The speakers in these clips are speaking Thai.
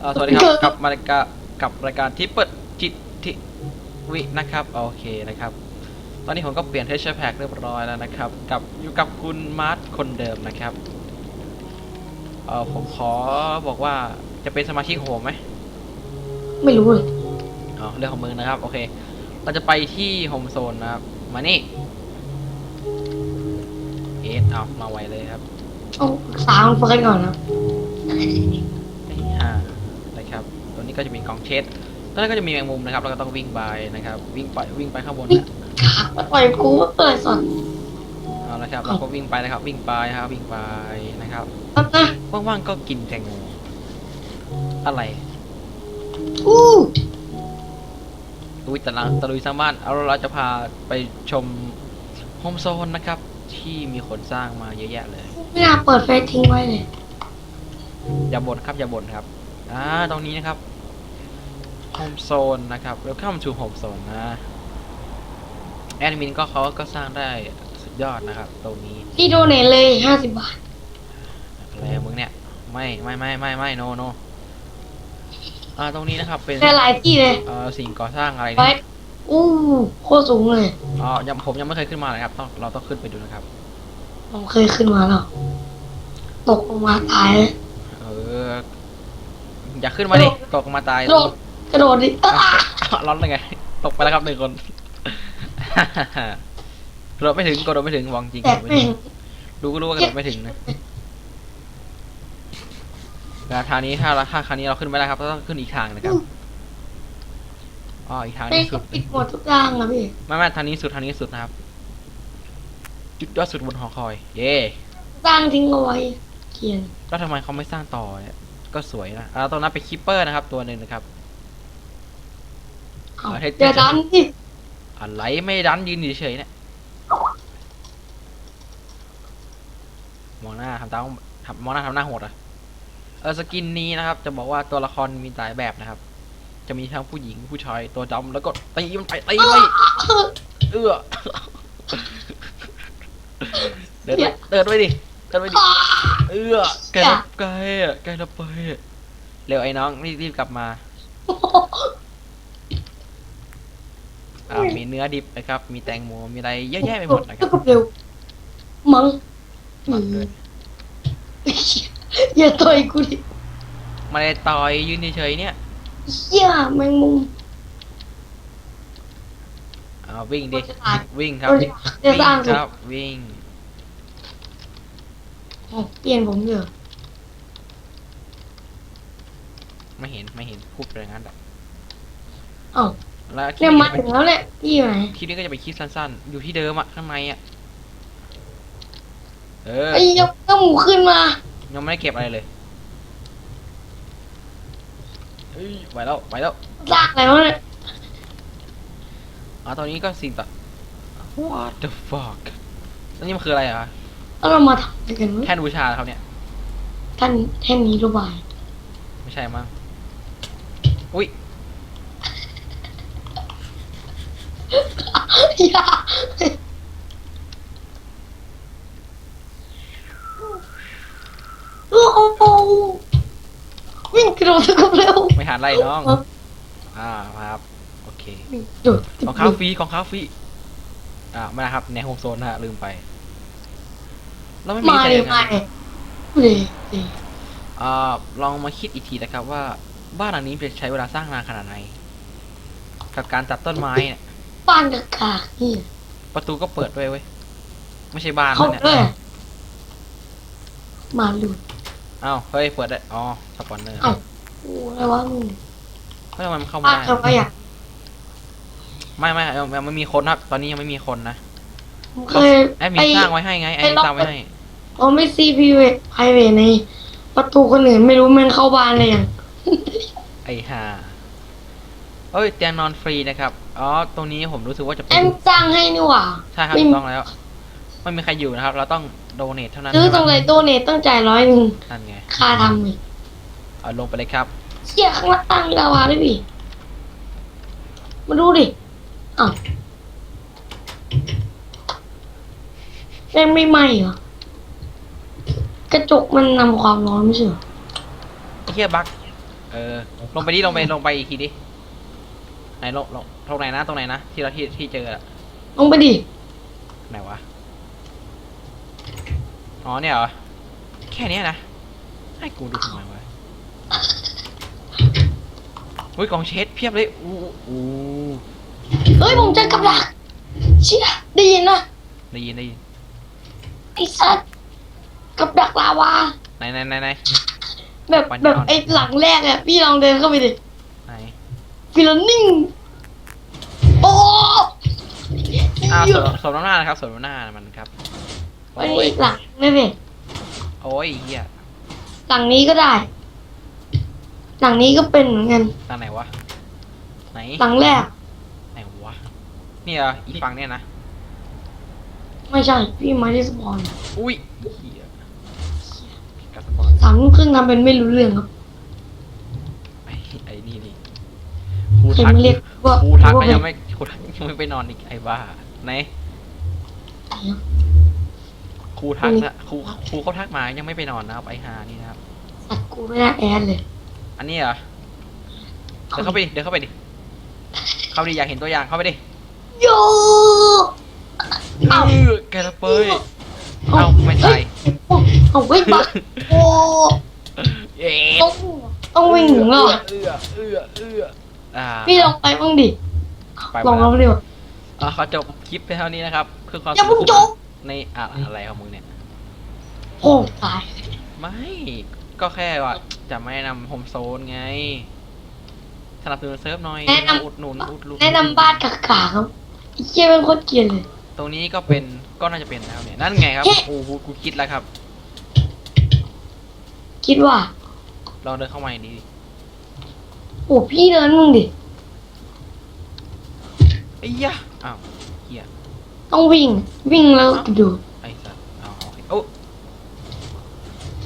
เอ่อสวัสดีครับกลับมารายการกับรายการที่เปิดจิตทิวินะครับโอเคนะครับ ตอนนี้ผมก็เปลี่ยนเทสเชอร์แพ็กเรียบร้อยแล้วนะครับกับอยู่กับคุณมาร์ทคนเดิมนะครับเออผมขอบอกว่าจะเป็นสมาชิกของผมไหมไม่รู้เลยอ๋อเรื่องของมึงนะครับ โอเค เราจะไปที่โฮมโซนนะครับ มานี่เอสเอามาไวเลยครับต้องปรึกษาคุณเฟิร์สก่อนนะ ก็จะมีกล่องเช็ดตัวนั้นก็จะมีแมงมุมนะครับแล้วก็ต้องวิ่งไปนะครับ วิ่งไปวิ่งไปข้างบนนะขามาต่อยกูมาเปิดสอนเอาละครับเราก็วิ่งไปนะครับ วิ่งไปนะครับวิ่งไปนะครับครับนะว่างๆก็กินแตงโมอะไรอู้ลุยตะลังตะลุยสร้างบ้านเอาเราจะพาไปชมโฮมโซนนะครับ ที่มีคนสร้างมาเยอะแยะเลยไม่น่าเปิดไฟทิ้งไว้เลยอย่าบ่นครับอย่าบ่นครับอ่าตรงนี้นะครับ โฮมโซนนะครับ Welcome to Home Zone นะแอดมินก็เขาก็สร้างได้สุดยอดนะครับ ตรงนี้พี่โดเนทเลยห้าสิบบาทอะไรอะมึงเนี่ย ไม่ไม่ไม่ไม่ไม่โนโนอ่าตรงนี้นะครับเป็นได้หลายที่เลยเอ่อสิ่งก่อสร้างอะไรไว้เนี่ยอู้โคตรสูงเลยอ๋อยังผมยังไม่เคยขึ้นมาเลยครับต้องเราต้องขึ้นไปดูนะครับ ผมเคยขึ้นมาแล้ว ตกลงมาตายเลย เออ อยากขึ้นมาดิตกลงมาตายกระโดด กระโดดดิอะร้อนเลยไง ตกไปแล้วครับหนึ่งคนกระโดดไม่ถึงกระโดดไม่ถึงวางจริงกแต่ระโดดไม่ไม่ถึเห็งนดูก็รู้ว่ากระโดดไม่ถึงนะแล้วทางนี้ถ้าเราถ้าครั้งนี้เราขึ้นไม่ได้ครับเราต้องขึ้นอีกทางนะครับอ๋ออีกทางไม่นี้สุดปิดหมดทุกอย่างอะพี่ไม่ไม่ทางนี้สุดทางนี้สุดนะครับ จุดยอดสุดบนหอคอย เย่สร้างทิ้งเอาไว้เขียนแล้วทำไมเขาไม่สร้างต่อเนี่ยก็สวยนะอ่าตรงนั้นเป็นคิปเปอร์นะครับ ตัวหนึ่งนะครับ เอาเอาให้เดี๋ยวดันดิอะไรไม่ดันยืนเฉยๆเนี่ยมองหน้าทำตาทำมองหน้าทำหน้าโหดอะเออสกินนี้นะครับ จะบอกว่าตัวละครมีหลายแบบนะครับ จะมีทั้งผู้หญิงผู้ชายตัวดำแล้วก็ตีมันไปตีไปเอื้อเดินไปเดินไปดิเดินไปดิเอื้อไกลละไกลอะไกลละไปอะเร็วไอ้น้องรีบรีบกลับมา อ้าวมีเนื้อดิบนะครับ มีแตงโมมีอะไรเยอะแยะไปหมดนะคแล้รัวบก็เร็วมังมันเลยอย่าต่อยกูดิมาเลยต่อยยืนเฉยๆเนี่ยเหี้ยแมงมุมอ้าววิ่งดิมันจะตายวิ่งครับเราจะจะสร้างวิ่สุดครับวิ่งโอ้เปลี่ยนผมเถอะไม่เห็นไม่เห็นพูดไปอย่างนั้นแหละเอ้า แล้วคลิเนี่ปยนี้มาจะเป็ถึนงแล้วเนี่ยที่อยู่ไหนคลิปนี้ก็จะเป็นคลิปสั้นๆ อยู่ที่เดิมอะข้างในอะเออไอ้ยกเจ้าหมูขึ้นมายังไม่ได้เก็บอะไรเลยเอ้ยไหวแล้วไหวแล้วสร้างอะไรวะเนี่ยอ๋อตอนนี้ก็สิ่งต่อ what the fuck แล้วนี่มันคืออะไรอะแล้วเรามาทำอะไรกันวะแท่นบูชาเหรอครับเนี่ย ท่านแท่นนี้รูบายไม่ใช่มั้งอุ้ย อย่าโอ้โหวิ่งกระโดดตะกบเร็วไม่หันไล่น้อง อ่าครับโอเค โดดของข้าวฟรีของข้าวฟรีอ่าไม่นะครับในโฮมโซนนะฮะลืมไปแล้วไม่มีมาใครเลเลยยมานะเลยเลยเลยอ่าลองมาคิดอีกทีนะครับว่าบ้านหลังนี้จะใช้เวลาสร้างนานขนาดไหนกับการตัดต้นไม้เนี่ย บ้านกากานี่ประตูก็เปิดด้วยเว้ย ไม่ใช่บ้านเขานะเนี่ยด้วยมาหลุดอ้าวเฮ้ย เปิดได้ อ๋อสปอนเนอร์เอ้าโอ้อะไรวะมึงเฮ้ยทำไมมันเข้าบ้าไม่นได้เขาไปอะไม่ไม่ยังยังไม่มีคนครับ ตอนนี้ยังไม่มีคนนะผมเคยแอดมิไปนสร้างไว้ให้ไงแอดมินไปล็อกสร้างไว้ให้ผมไม่ซีพีเวไพรเวในประตูคนอื่นไม่รู้แมันเข้าบ้านเลยยังไอ้ห่าเอ้ยเตียงนอนฟรีนะครับ อ๋อ ตรงนี้ผมรู้สึกว่าจะเป็แอน มสร้างให้นี่หว่า ใช่ครับไม่ ถูกต้องแล้ว ไม่มีใครอยู่นะครับ เราต้องโดเนทเท่านั้นซื้อตรงไหนโตเนตต้องจ่ายร้อยหนึ่งนั่นไงค่าทำอีกเอาลงไปเลยครับ เชี่ยข้างล่างมีลาวาด้วยพี่มาดูดิอ้าวยังไม่ไหม้เหรอกระจกมันนำความร้อนไม่ใช่เหรอไอ้เหี้ยบักเออ ลงไปดิ ลงไป ลงไปอีกทีดิ ไหนลงลงตรงไหนนะ ตรงไหนนะ ที่เราที่ที่เจออะลงไปดิ ไหนวะ อ๋อเนี่ยเหรอ แค่เนี้ยนะ ให้กูดูทำไมวะอุ้ยกล่องเช็ดเพียบเลย อู้อู้เฮ้ยผมเจอกับดักเชี่ยได้ยินนะได้ยินได้ยิน ไอ้สัตว์กับดักลาวา ไหนไหนไหนไหนแบบวันแบบก่อนไอ้หลังแรกอะพี่ลองเดินเข้าไปดิไหน ฟิลนิ่งโอ้อ้าวเหี้สยมสมน้ำหน้านะครับสมน้ำหน้ามันครับไอ้ยหลังนี่สิโอ้ยเฮียหลังนี้ก็ได้ หลังนี้ก็เป็นเหมือนกันทางไหนวะไหนหลังแรก ไหนวะนี่เหรออีกฝั่งเนี่ยนะไม่ใช่ พี่ไมาที่สปอนอุ้ยเฮียกัสปอนสามทุ่มครึ่งทำเป็นไม่รู้เรื่องครับ ไอ้ไอ้นี่นี่ครู เห็น ทักมันเรียกว่าครูทักว่านะเป็นยังไม่ครูทักยังไม่ไปนอนอีกไอ้บ้าไหนครูทักนะครูครูเขาทักมายังไม่ไปนอนนะครับไอ้ฮานี่นะครับสัตว์กูไม่น่าแอดเลย อันนี้เหรอเดินเข้าไปดิเดินเข้าไปดิเข้าไปดิอยากเห็นตัวอย่างเข้าไปดิโยเอ้าเออแกระเปยเอ้าไม่ใส่โอ้เอาเว้ยบักโอ้เอ๊ะต้องต้องวิ่งถึงเหรอเอื้อเอื้อเอื้อ อ่าพี่ลองไปบ้างดิไปลองมาลองดิวะอะขอจบคลิปไปเท่านี้นะครับคือความอย่าเพิ่งจบในอะอะไรของมึงเนี่ย โอ้ตาย ไม่ก็แค่ว่าจะไม่แนะนำโฮมโซนไงสนับสนุนเซิร์ฟหน่อยแนะนอุดหนุนอุดหนุนำแนะนำบ้านกากาครับไอ้เชี่ยเป็นโคตรเกลียดเลย ตรงนี้ก็เป็นก็น่าจะเป็นนะครับเนี่ยนั่นไงครับเฮ้ โอ้โหกูคิดแล้วครับ คิดว่าลองเดินเข้ามาอย่างนี้ดิ โอ้พี่เดินมึงดิ ไอ้ยะอ้าวเฮียต้องวิ่ง วิ่งแล้วกระโดดไอ้สัสอ้าวโอเคโอ้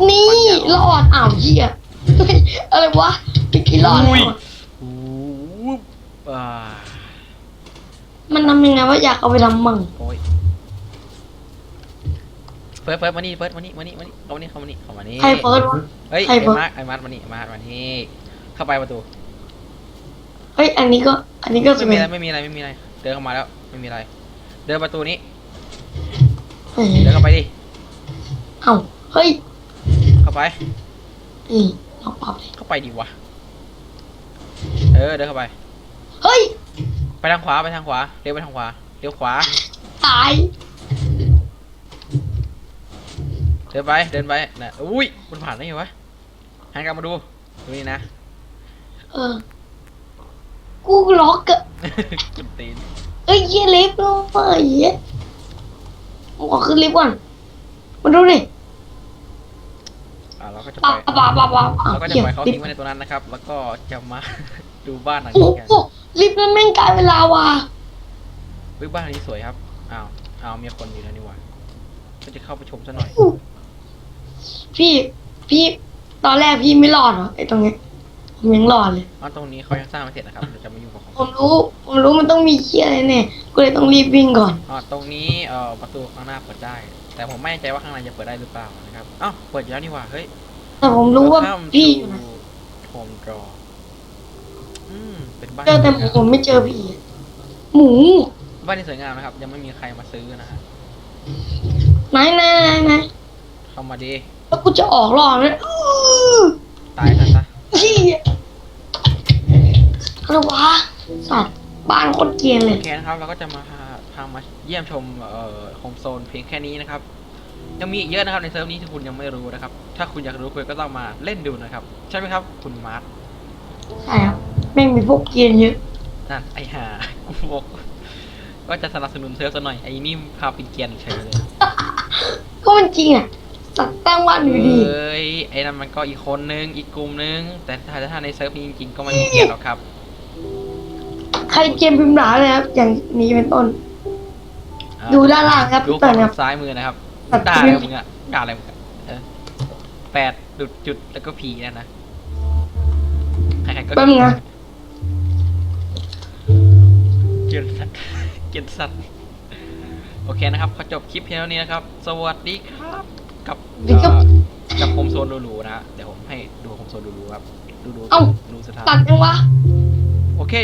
นี่รอดอ้าวเหี้ยเฮ้ยอะไรวะเมื่อกี้รอดแล้วอะโหอ่ามันทำยังไงวะอยากเอาไปทำมั่งโอ้ยเฟิร์สเฟิร์สมานี่เฟิร์สมานี่มานี่มานี่เข้ามานี่เข้ามานี่เข้ามานี่ใครเฟิร์สวะ เฮ้ยใครไอ้เฟิร์สมาร์คไอ้มาร์คมานี่มาร์คมานี่เข้าไปประตู เฮ้ย อันนี้ก็ อันนี้ก็สไม่วมียอะไรไม่มีอะไรไม่มีอะไร เดินเข้ามาแล้วไม่มีอะไร เดินประตูนี้เฮ้ยเดินเข้าไปดิ เอ้า เฮ้ยเข้าไป นี่ลองปรับดิเข้าไปดิวะ เออเดินเข้าไป เฮ้ย ไปทางขวาไปทางขวาเลี้ยวไปทางขวาเลี้ยวขวา ตาย เดินไปเดินไปน่ะอุ้ยมันผ่านได้ไงวะหันกลับมาดูดูนี่นะ เออ กูล็อกอะจุดตีนเอ้ยเหี้ยลิฟต์ลงไปเหี้ยผมขอขึ้นลิฟต์ก่อนมาดูดิอ่าเราก็จะปะไปปะปะปะอ้าวเราก็จะเหี้ยปล่อยเขาลิฟทิ้งต์ไว้ในตัวนั้นนะครับ แล้วก็จะมา ดูบ้านหลังโอ้นี้กันโหลิฟต์นั้นแม่งกลายเป็นลาวาเฮ้ยบ้านหลังนี้สวยครับอ้าวอ้าวมีคนอยู่แล้วนี่หว่าก็จะเข้าไปชมซะหน่อยพี่พี่ตอนแรกพี่ไม่รอดเหรอไอ้ตรงเนี้ยผม ยังรอดเลยอ้าวตรงนี้เขายังสร้างไม่เสร็จนะครับเราจะไม่ยุ่งกับของผมรู้ ผมรู้มันต้องมีเชี่ยอะไรเนี่ยก็เลยต้องรีบวิ่งก่อนอ่าตรงนี้เอ่อประตูข้างหน้าเปิดได้ แต่ผมไม่แน่ใจว่าข้างในจะเปิดได้หรือเปล่านะครับอ้าวเปิดอยู่แล้วนี่หว่าเฮ้ยแต่ผมรู้ว่า Welcome พี่อยู่ to นะ Home Draw อืมเป็นบ้านเจอแต่หมูผมไม่เจอพี่หมูบ้านที่สวยงามนะครับ ยังไม่มีใครมาซื้อนะฮะไหนไหนไหนไหนเข้ามาดีแล้วกูจะออกรอดไหมอื้อตายซะ ซะพี่อะไรวะสัตว์บ้านโคตรเกรียนเลโอย เคนะครับเราก็จะมาพามาเยี่ยมชมเอ่อโฮมโซนเพียงแค่นี้นะครับ ยังมีอีกเยอะนะครับในเซิร์ฟนี้ที่คุณยังไม่รู้นะครับ ถ้าคุณอยากรู้คุณก็ต้องมาเล่นดูนะครับ ใช่ไหมครับคุณมาร์ทใช่ครับแม่งมีพวกเกรียนเยอะนั่นไอห่ากูบอกก็จะสนับสนุนเซิร์ฟซะหน่อยไอ้นี่พาเป็นเกรียนเฉยเลยก็มันจริงอะ สัตว์ตั้งบ้านอยู่ดีเอ้ยไอ้นั่นมันก็อีกคนนึงอีกกลุ่มนึง แต่ถ้าถ้าในเซิร์ฟนี้จริงๆก็ไม่มีเกรียนหรอกครับ ใครเกมพิมพ์ด่าเลยครับ อย่างนี้เป็นต้นอ่ดูด้านล่างครับดูพี่เปิ้ฝั่ลงครับซ้ายมือนะครับตัดด่าคอะไรลิปมึงอะด่าอะไรมึงอะเออแปดจุดจุดแล้วก็ผีนั่นนะใครๆก็แป๊บนึงนะเกลียนสัตว์เกลียนสัตว์โอเคนะครับ ขอจบคลิปเพียงเท่านี้นะครับ สวัสดีครับ กับสวัสดีครับเอ่อกับโฮมโซนหรูๆนะฮะเดี๋ยวผมให้ดูโฮมโซนหรูๆครับดูดูเอ้า ดูสถานตัดยังวะ โอเค